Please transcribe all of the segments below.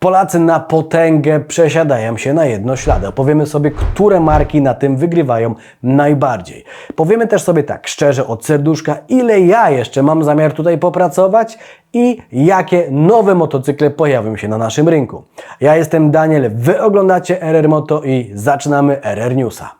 Polacy na potęgę przesiadają się na jednoślady. Opowiemy sobie, które marki na tym wygrywają najbardziej. Powiemy też sobie tak szczerze od serduszka, ile ja jeszcze mam zamiar tutaj popracować i jakie nowe motocykle pojawią się na naszym rynku. Ja jestem Daniel, wy oglądacie RR Moto i zaczynamy RR Newsa.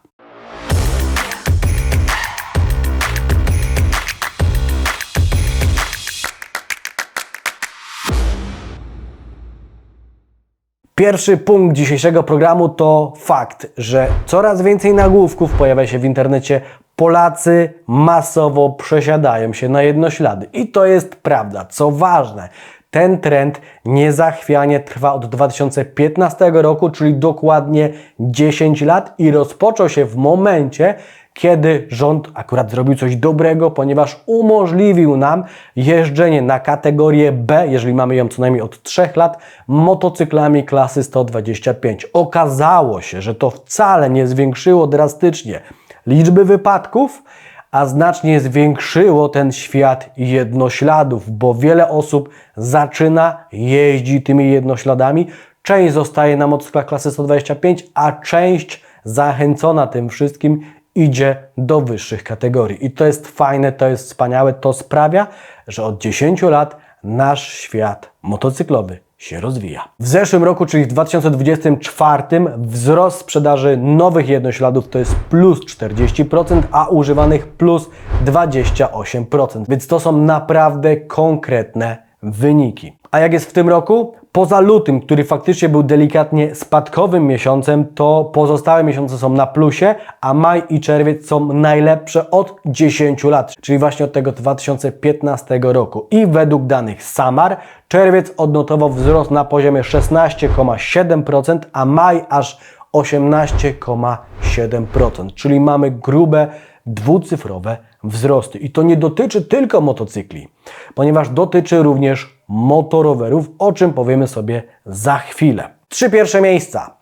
Pierwszy punkt dzisiejszego programu to fakt, że coraz więcej nagłówków pojawia się w internecie. Polacy masowo przesiadają się na jednoślady. I to jest prawda. Co ważne, ten trend niezachwianie trwa od 2015 roku, czyli dokładnie 10 lat i rozpoczął się w momencie, kiedy rząd akurat zrobił coś dobrego, ponieważ umożliwił nam jeżdżenie na kategorię B, jeżeli mamy ją co najmniej od 3 lat, motocyklami klasy 125. Okazało się, że to wcale nie zwiększyło drastycznie liczby wypadków, a znacznie zwiększyło ten świat jednośladów, bo wiele osób zaczyna jeździć tymi jednośladami. Część zostaje na motocyklach klasy 125, a część zachęcona tym wszystkim idzie do wyższych kategorii. I to jest fajne, to jest wspaniałe, to sprawia, że od 10 lat nasz świat motocyklowy się rozwija. W zeszłym roku, czyli w 2024, wzrost sprzedaży nowych jednośladów to jest plus 40%, a używanych plus 28%. Więc to są naprawdę konkretne wyniki. A jak jest w tym roku? Poza lutym, który faktycznie był delikatnie spadkowym miesiącem, to pozostałe miesiące są na plusie, a maj i czerwiec są najlepsze od 10 lat, czyli właśnie od tego 2015 roku. I według danych SAMAR czerwiec odnotował wzrost na poziomie 16,7%, a maj aż 18,7%, czyli mamy grube dwucyfrowe wzrosty. I to nie dotyczy tylko motocykli, ponieważ dotyczy również motorowerów, o czym powiemy sobie za chwilę. Trzy pierwsze miejsca.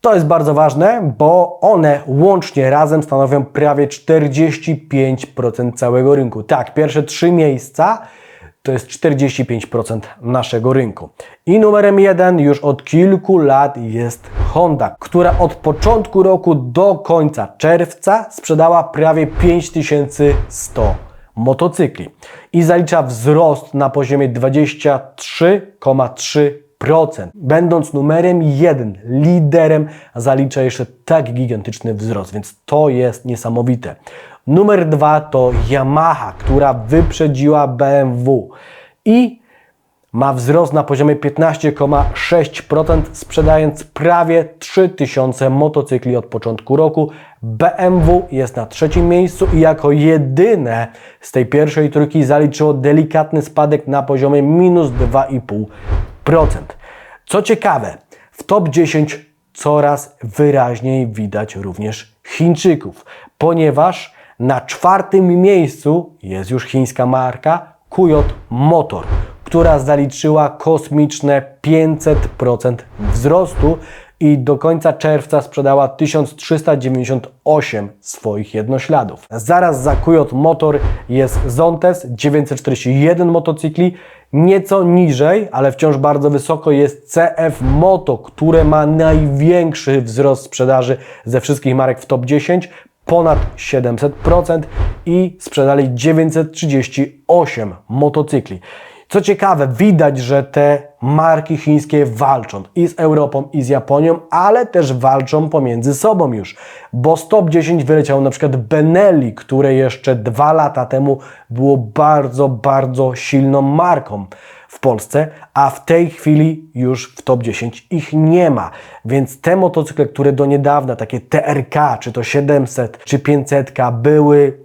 To jest bardzo ważne, bo one łącznie razem stanowią prawie 45% całego rynku. Tak, pierwsze trzy miejsca to jest 45% naszego rynku. I numerem jeden już od kilku lat jest Honda, która od początku roku do końca czerwca sprzedała prawie 5100 motocykli i zalicza wzrost na poziomie 23,3%. Będąc numerem jeden, liderem, zalicza jeszcze tak gigantyczny wzrost, więc to jest niesamowite. Numer dwa to Yamaha, która wyprzedziła BMW i ma wzrost na poziomie 15,6%, sprzedając prawie 3000 motocykli od początku roku. BMW jest na trzecim miejscu i jako jedyne z tej pierwszej trójki zaliczyło delikatny spadek na poziomie minus 2,5%. Co ciekawe, w top 10 coraz wyraźniej widać również Chińczyków, ponieważ na czwartym miejscu jest już chińska marka QJ Motor, która zaliczyła kosmiczne 500% wzrostu i do końca czerwca sprzedała 1398 swoich jednośladów. Zaraz za QJ Motor jest Zontes 941 motocykli, nieco niżej, ale wciąż bardzo wysoko jest CF Moto, które ma największy wzrost sprzedaży ze wszystkich marek w top 10, ponad 700% i sprzedali 938 motocykli. Co ciekawe, widać, że te marki chińskie walczą i z Europą, i z Japonią, ale też walczą pomiędzy sobą już, bo z top 10 wyleciał na przykład Benelli, które jeszcze dwa lata temu było bardzo, bardzo silną marką w Polsce, a w tej chwili już w top 10 ich nie ma. Więc te motocykle, które do niedawna, takie TRK, czy to 700, czy 500, były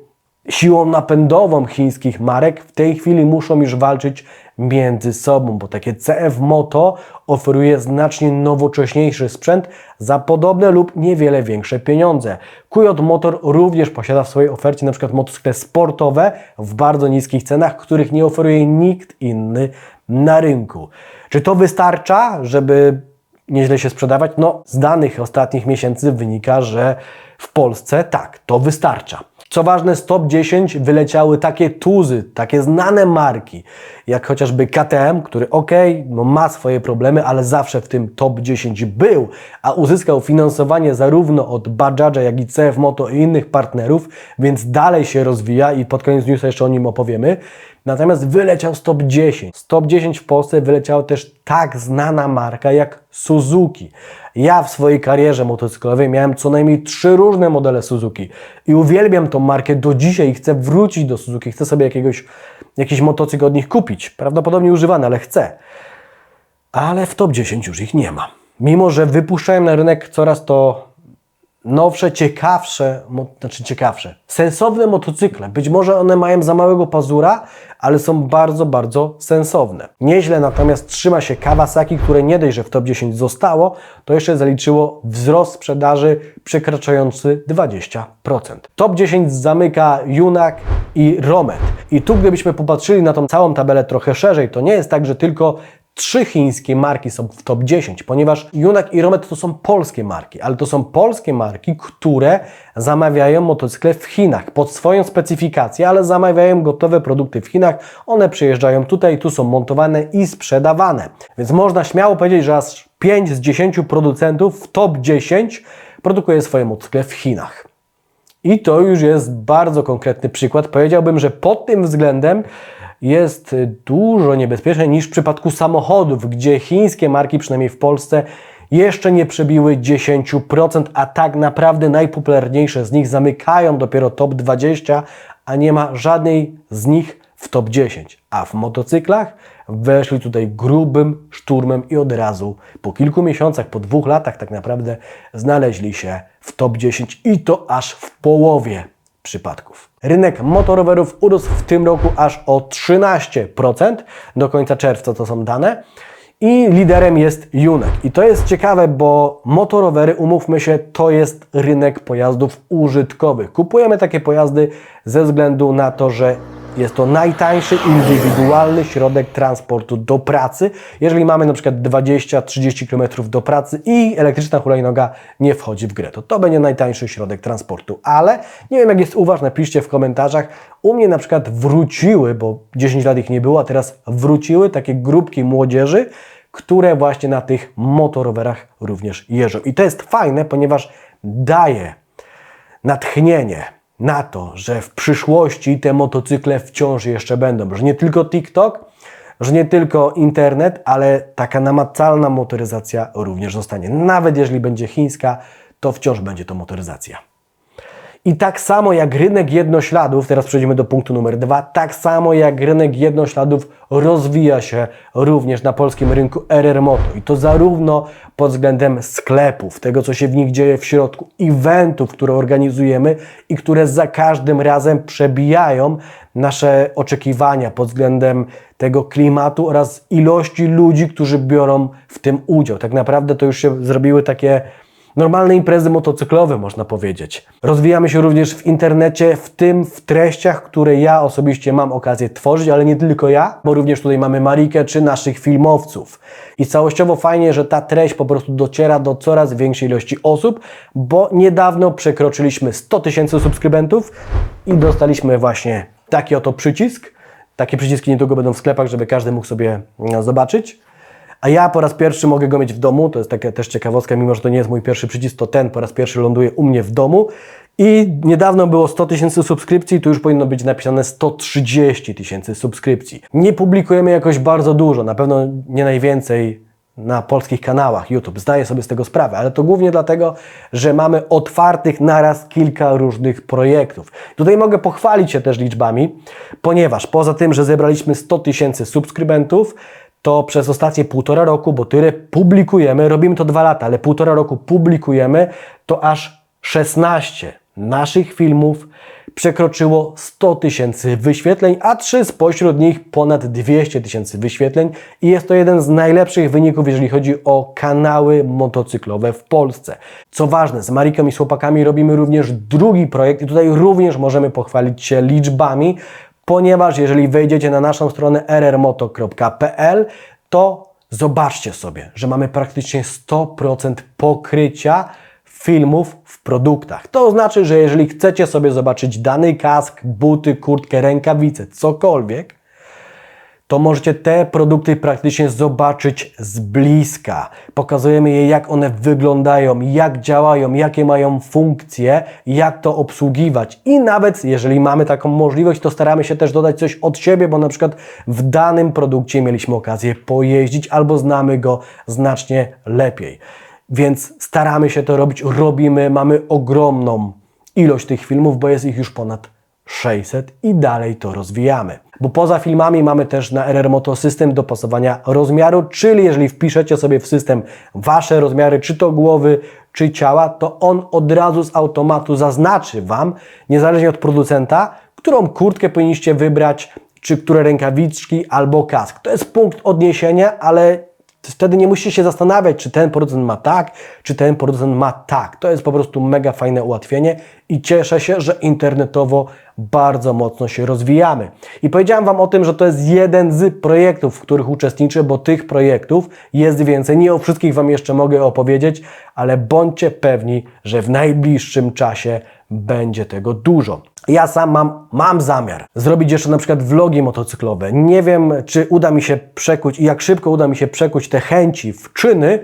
siłą napędową chińskich marek, w tej chwili muszą już walczyć między sobą, bo takie CF Moto oferuje znacznie nowocześniejszy sprzęt za podobne lub niewiele większe pieniądze. QJ Motor również posiada w swojej ofercie przykład motocykle sportowe w bardzo niskich cenach, których nie oferuje nikt inny na rynku. Czy to wystarcza, żeby nieźle się sprzedawać? No, z danych ostatnich miesięcy wynika, że w Polsce tak, to wystarcza. Co ważne, z top 10 wyleciały takie tuzy, takie znane marki, jak chociażby KTM, który ok, no ma swoje problemy, ale zawsze w tym top 10 był, a uzyskał finansowanie zarówno od Bajaj'a, jak i CF Moto i innych partnerów, więc dalej się rozwija i pod koniec newsa jeszcze o nim opowiemy. Natomiast wyleciał z top 10. Z top 10 w Polsce wyleciała też tak znana marka jak Suzuki. Ja w swojej karierze motocyklowej miałem co najmniej trzy różne modele Suzuki i uwielbiam tą markę do dzisiaj i chcę wrócić do Suzuki, chcę sobie jakiegoś, jakiś motocykl od nich kupić. Prawdopodobnie używany, ale chcę. Ale w top 10 już ich nie ma. Mimo, że wypuszczają na rynek coraz to nowsze, ciekawsze, znaczy ciekawsze, sensowne motocykle. Być może one mają za małego pazura, ale są bardzo, bardzo sensowne. Nieźle natomiast trzyma się Kawasaki, które nie dość, że w top 10 zostało, to jeszcze zaliczyło wzrost sprzedaży przekraczający 20%. Top 10 zamyka Junak i Romet. I tu gdybyśmy popatrzyli na tą całą tabelę trochę szerzej, to nie jest tak, że tylko trzy chińskie marki są w top 10, ponieważ Junak i Romet to są polskie marki, ale to są polskie marki, które zamawiają motocykle w Chinach pod swoją specyfikację, ale zamawiają gotowe produkty w Chinach. One przyjeżdżają tutaj, tu są montowane i sprzedawane. Więc można śmiało powiedzieć, że aż 5 z 10 producentów w top 10 produkuje swoje motocykle w Chinach. I to już jest bardzo konkretny przykład. Powiedziałbym, że pod tym względem jest dużo niebezpieczniej niż w przypadku samochodów, gdzie chińskie marki, przynajmniej w Polsce, jeszcze nie przebiły 10%, a tak naprawdę najpopularniejsze z nich zamykają dopiero top 20, a nie ma żadnej z nich w top 10. A w motocyklach weszli tutaj grubym szturmem i od razu po kilku miesiącach, po dwóch latach tak naprawdę znaleźli się w top 10 i to aż w połowie przypadków. Rynek motorowerów urósł w tym roku aż o 13%, do końca czerwca to są dane. I liderem jest Junek. I to jest ciekawe, bo motorowery, umówmy się, to jest rynek pojazdów użytkowych. Kupujemy takie pojazdy ze względu na to, że jest to najtańszy indywidualny środek transportu do pracy. Jeżeli mamy na przykład 20-30 km do pracy i elektryczna hulajnoga nie wchodzi w grę, to to będzie najtańszy środek transportu. Ale nie wiem jak jest u Was, napiszcie w komentarzach. U mnie na przykład wróciły, bo 10 lat ich nie było, a teraz wróciły takie grupki młodzieży, które właśnie na tych motorowerach również jeżdżą. I to jest fajne, ponieważ daje natchnienie na to, że w przyszłości te motocykle wciąż jeszcze będą, że nie tylko TikTok, że nie tylko internet, ale taka namacalna motoryzacja również zostanie. Nawet jeżeli będzie chińska, to wciąż będzie to motoryzacja. I tak samo jak rynek jednośladów, teraz przejdziemy do punktu numer dwa, tak samo jak rynek jednośladów rozwija się również na polskim rynku RR Moto. I to zarówno pod względem sklepów, tego co się w nich dzieje w środku, eventów, które organizujemy i które za każdym razem przebijają nasze oczekiwania pod względem tego klimatu oraz ilości ludzi, którzy biorą w tym udział. Tak naprawdę to już się zrobiły takie Normalne imprezy motocyklowe, można powiedzieć. Rozwijamy się również w internecie, w tym w treściach, które ja osobiście mam okazję tworzyć, ale nie tylko ja, bo również tutaj mamy Marikę czy naszych filmowców. I całościowo fajnie, że ta treść po prostu dociera do coraz większej ilości osób, bo niedawno przekroczyliśmy 100 tysięcy subskrybentów i dostaliśmy właśnie taki oto przycisk. Takie przyciski niedługo będą w sklepach, żeby każdy mógł sobie no, zobaczyć. A ja po raz pierwszy mogę go mieć w domu, to jest taka też ciekawostka, mimo że to nie jest mój pierwszy przycisk, to ten po raz pierwszy ląduje u mnie w domu. I niedawno było 100 tysięcy subskrypcji, tu już powinno być napisane 130 tysięcy subskrypcji. Nie publikujemy jakoś bardzo dużo, na pewno nie najwięcej na polskich kanałach YouTube. Zdaję sobie z tego sprawę, ale to głównie dlatego, że mamy otwartych naraz kilka różnych projektów. Tutaj mogę pochwalić się też liczbami, ponieważ poza tym, że zebraliśmy 100 tysięcy subskrybentów, to przez ostatnie półtora roku, bo tyle publikujemy, robimy to dwa lata, ale półtora roku publikujemy, to aż 16 naszych filmów przekroczyło 100 tysięcy wyświetleń, a trzy spośród nich ponad 200 tysięcy wyświetleń i jest to jeden z najlepszych wyników, jeżeli chodzi o kanały motocyklowe w Polsce. Co ważne, z Mariką i z chłopakami robimy również drugi projekt i tutaj również możemy pochwalić się liczbami, ponieważ jeżeli wejdziecie na naszą stronę rrmoto.pl, to zobaczcie sobie, że mamy praktycznie 100% pokrycia filmów w produktach. To znaczy, że jeżeli chcecie sobie zobaczyć dany kask, buty, kurtkę, rękawice, cokolwiek, to możecie te produkty praktycznie zobaczyć z bliska. Pokazujemy je, jak one wyglądają, jak działają, jakie mają funkcje, jak to obsługiwać. I nawet jeżeli mamy taką możliwość, to staramy się też dodać coś od siebie, bo na przykład w danym produkcie mieliśmy okazję pojeździć albo znamy go znacznie lepiej. Więc staramy się to robić, robimy, mamy ogromną ilość tych filmów, bo jest ich już ponad 600 i dalej to rozwijamy. Bo poza filmami mamy też na RR Moto system dopasowania rozmiaru, czyli jeżeli wpiszecie sobie w system Wasze rozmiary, czy to głowy, czy ciała, to on od razu z automatu zaznaczy Wam, niezależnie od producenta, którą kurtkę powinniście wybrać, czy które rękawiczki albo kask. To jest punkt odniesienia, ale Wtedy nie musicie się zastanawiać, czy ten producent ma tak, czy ten producent ma tak. To jest po prostu mega fajne ułatwienie i cieszę się, że internetowo bardzo mocno się rozwijamy. I powiedziałem Wam o tym, że to jest jeden z projektów, w których uczestniczę, bo tych projektów jest więcej. Nie o wszystkich Wam jeszcze mogę opowiedzieć, ale bądźcie pewni, że w najbliższym czasie będzie tego dużo. Ja sam mam, mam zamiar zrobić jeszcze na przykład vlogi motocyklowe. Nie wiem, czy uda mi się przekuć i jak szybko uda mi się przekuć te chęci w czyny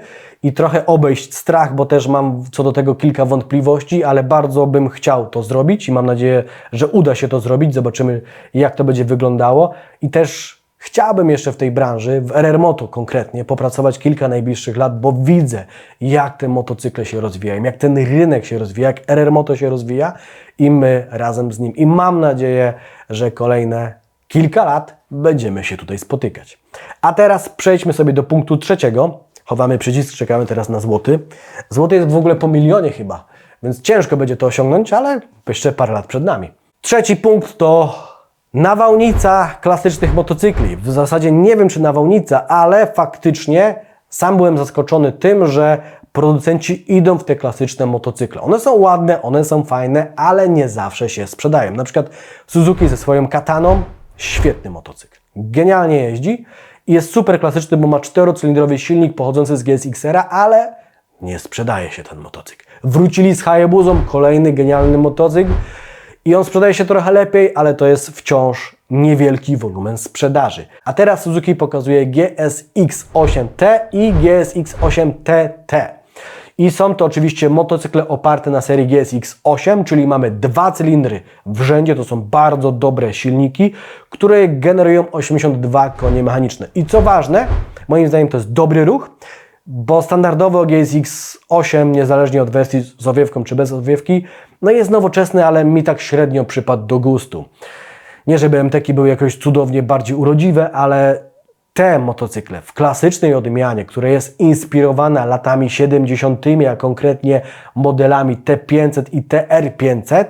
i trochę obejść strach, bo też mam co do tego kilka wątpliwości, ale bardzo bym chciał to zrobić i mam nadzieję, że uda się to zrobić. Zobaczymy, jak to będzie wyglądało. I też Chciałbym jeszcze w tej branży, w RR Moto konkretnie, popracować kilka najbliższych lat, bo widzę, jak te motocykle się rozwijają, jak ten rynek się rozwija, jak RR Moto się rozwija i my razem z nim. I mam nadzieję, że kolejne kilka lat będziemy się tutaj spotykać. A teraz przejdźmy sobie do punktu trzeciego. Chowamy przycisk, czekamy teraz na złoty. Złoty jest w ogóle po milionie chyba, więc ciężko będzie to osiągnąć, ale jeszcze parę lat przed nami. Trzeci punkt to Nawałnica klasycznych motocykli. W zasadzie nie wiem, czy nawałnica, ale faktycznie sam byłem zaskoczony tym, że producenci idą w te klasyczne motocykle. One są ładne, one są fajne, ale nie zawsze się sprzedają. Na przykład Suzuki ze swoją kataną, świetny motocykl. Genialnie jeździ jest super klasyczny, bo ma czterocylindrowy silnik pochodzący z GSX-era, ale nie sprzedaje się ten motocykl. Wrócili z Hayabuzą, kolejny genialny motocykl, i on sprzedaje się trochę lepiej, ale to jest wciąż niewielki wolumen sprzedaży. A teraz Suzuki pokazuje GSX-8T i GSX-8TT. I są to oczywiście motocykle oparte na serii GSX-8, czyli mamy dwa cylindry w rzędzie, to są bardzo dobre silniki, które generują 82 konie mechaniczne. I co ważne, moim zdaniem to jest dobry ruch, bo standardowo GSX 8, niezależnie od wersji z owiewką czy bez owiewki, no jest nowoczesny, ale mi tak średnio przypadł do gustu. Nie żeby MTki były jakoś cudownie bardziej urodziwe, ale te motocykle w klasycznej odmianie, która jest inspirowana latami 70., a konkretnie modelami T500 i TR500,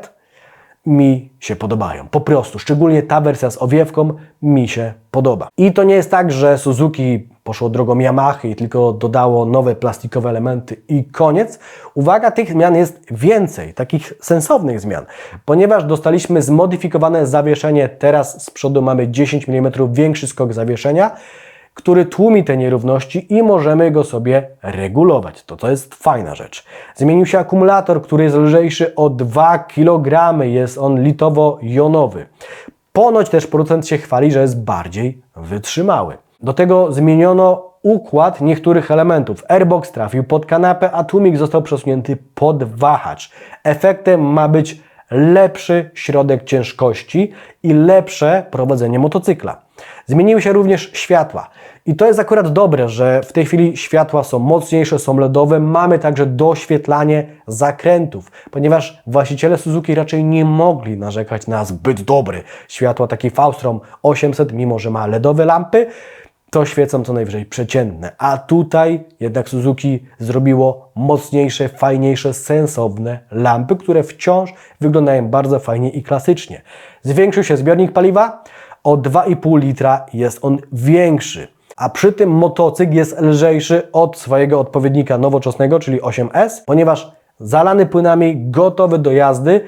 mi się podobają. Po prostu, szczególnie ta wersja z owiewką mi się podoba. I to nie jest tak, że Suzuki poszło drogą Yamaha i tylko dodało nowe plastikowe elementy i koniec. Uwaga, tych zmian jest więcej, takich sensownych zmian, ponieważ dostaliśmy zmodyfikowane zawieszenie. Teraz z przodu mamy 10 mm większy skok zawieszenia, który tłumi te nierówności i możemy go sobie regulować. To, to jest fajna rzecz. Zmienił się akumulator, który jest lżejszy o 2 kg. Jest on litowo-jonowy. Ponoć też producent się chwali, że jest bardziej wytrzymały. Do tego zmieniono układ niektórych elementów. Airbox trafił pod kanapę, a tłumik został przesunięty pod wahacz. Efektem ma być lepszy środek ciężkości i lepsze prowadzenie motocykla. Zmieniły się również światła. I to jest akurat dobre, że w tej chwili światła są mocniejsze, są LEDowe. Mamy także doświetlanie zakrętów, ponieważ właściciele Suzuki raczej nie mogli narzekać na zbyt dobre światła, taki Faustrom 800, mimo że ma LEDowe lampy, to świecą co najwyżej przeciętne. A tutaj jednak Suzuki zrobiło mocniejsze, fajniejsze, sensowne lampy, które wciąż wyglądają bardzo fajnie i klasycznie. Zwiększył się zbiornik paliwa, o 2,5 litra jest on większy. A przy tym motocykl jest lżejszy od swojego odpowiednika nowoczesnego, czyli 8S, ponieważ zalany płynami, gotowy do jazdy,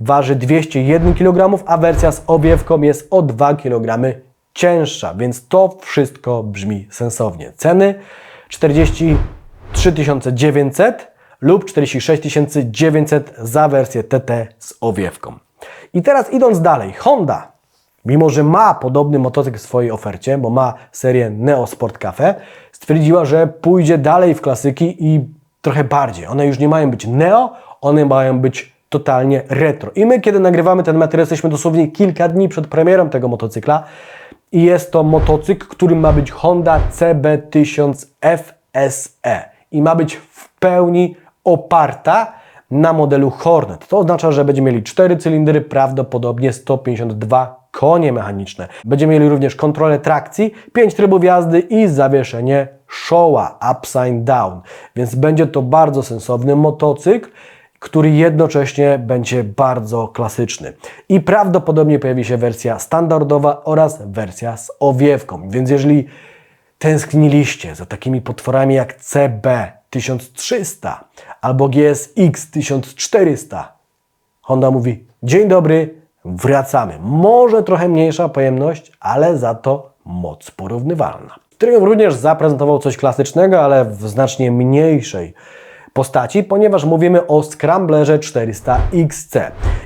waży 201 kg, a wersja z owiewką jest o 2 kg cięższa, więc to wszystko brzmi sensownie. Ceny 43 900 zł lub 46 900 za wersję TT z owiewką. I teraz idąc dalej, Honda, mimo że ma podobny motocykl w swojej ofercie, bo ma serię Neo Sport Cafe, stwierdziła, że pójdzie dalej w klasyki i trochę bardziej. One już nie mają być Neo, one mają być totalnie retro. I my, kiedy nagrywamy ten materiał, jesteśmy dosłownie kilka dni przed premierą tego motocykla i jest to motocykl, który ma być Honda CB1000 FSE i ma być w pełni oparta na modelu Hornet. To oznacza, że będziemy mieli 4 cylindry, prawdopodobnie 152 konie mechaniczne. Będziemy mieli również kontrolę trakcji, 5 trybów jazdy i zawieszenie Showa upside down. Więc będzie to bardzo sensowny motocykl, który jednocześnie będzie bardzo klasyczny. I prawdopodobnie pojawi się wersja standardowa oraz wersja z owiewką. Więc jeżeli tęskniliście za takimi potworami jak CB 1300 albo GSX 1400, Honda mówi: Dzień dobry, wracamy. Może trochę mniejsza pojemność, ale za to moc porównywalna. Triumph również zaprezentował coś klasycznego, ale w znacznie mniejszej postaci, ponieważ mówimy o Scramblerze 400 XC.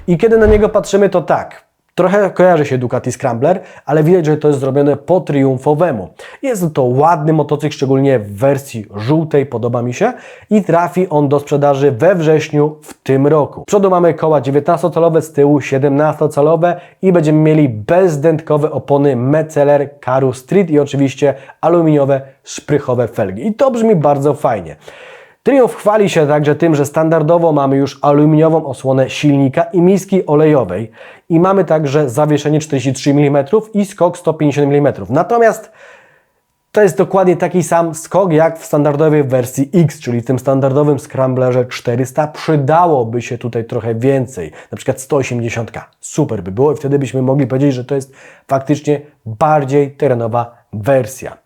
I kiedy na niego patrzymy, to tak. Trochę kojarzy się Ducati Scrambler, ale widać, że to jest zrobione po triumfowemu. Jest to ładny motocykl, szczególnie w wersji żółtej, podoba mi się i trafi on do sprzedaży we wrześniu w tym roku. Z przodu mamy koła 19-calowe, z tyłu 17-calowe i będziemy mieli bezdętkowe opony Metzeler Caru Street i oczywiście aluminiowe szprychowe felgi. I to brzmi bardzo fajnie. Triumph chwali się także tym, że standardowo mamy już aluminiową osłonę silnika i miski olejowej i mamy także zawieszenie 43 mm i skok 150 mm. Natomiast to jest dokładnie taki sam skok jak w standardowej wersji X, czyli tym standardowym Scramblerze 400. Przydałoby się tutaj trochę więcej, na przykład 180. Super by było i wtedy byśmy mogli powiedzieć, że to jest faktycznie bardziej terenowa wersja.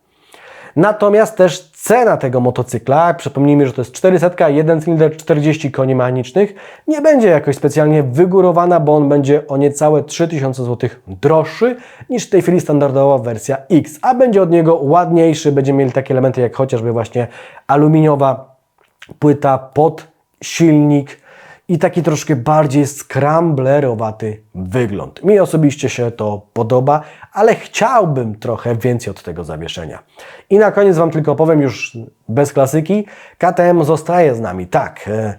Natomiast też cena tego motocykla, przypomnijmy, że to jest 400, 1 cylinder 40 koni mechanicznych, nie będzie jakoś specjalnie wygórowana, bo on będzie o niecałe 3000 zł droższy niż w tej chwili standardowa wersja X, a będzie od niego ładniejszy, będziemy mieli takie elementy jak chociażby właśnie aluminiowa płyta pod silnik, i taki troszkę bardziej scramblerowaty wygląd. Mi osobiście się to podoba, ale chciałbym trochę więcej od tego zawieszenia. I na koniec Wam tylko powiem już bez klasyki, KTM zostaje z nami, tak. e,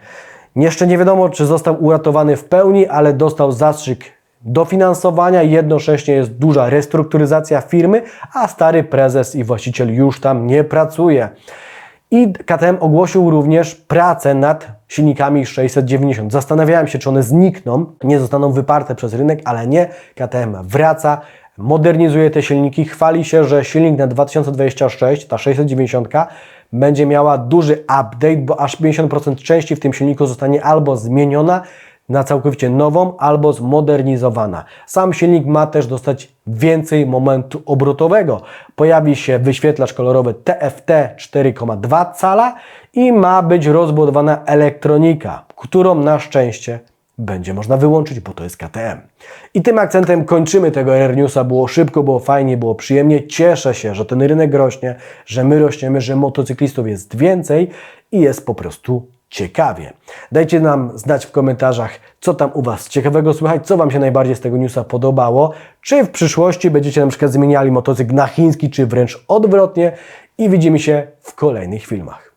Jeszcze nie wiadomo, czy został uratowany w pełni, ale dostał zastrzyk dofinansowania jednocześnie jest duża restrukturyzacja firmy, a stary prezes i właściciel już tam nie pracuje. I KTM ogłosił również pracę nad silnikami 690. Zastanawiałem się, czy one znikną, nie zostaną wyparte przez rynek, ale nie. KTM wraca, modernizuje te silniki, chwali się, że silnik na 2026, ta 690, będzie miała duży update, bo aż 50% części w tym silniku zostanie albo zmieniona, na całkowicie nową albo zmodernizowana. Sam silnik ma też dostać więcej momentu obrotowego. Pojawi się wyświetlacz kolorowy TFT 4,2 cala i ma być rozbudowana elektronika, którą na szczęście będzie można wyłączyć, bo to jest KTM. I tym akcentem kończymy tego Air Newsa. Było szybko, było fajnie, było przyjemnie. Cieszę się, że ten rynek rośnie, że my rośniemy, że motocyklistów jest więcej i jest po prostu ciekawie. Dajcie nam znać w komentarzach, co tam u Was ciekawego słychać, co Wam się najbardziej z tego newsa podobało, czy w przyszłości będziecie na przykład zmieniali motocykl na chiński, czy wręcz odwrotnie i widzimy się w kolejnych filmach.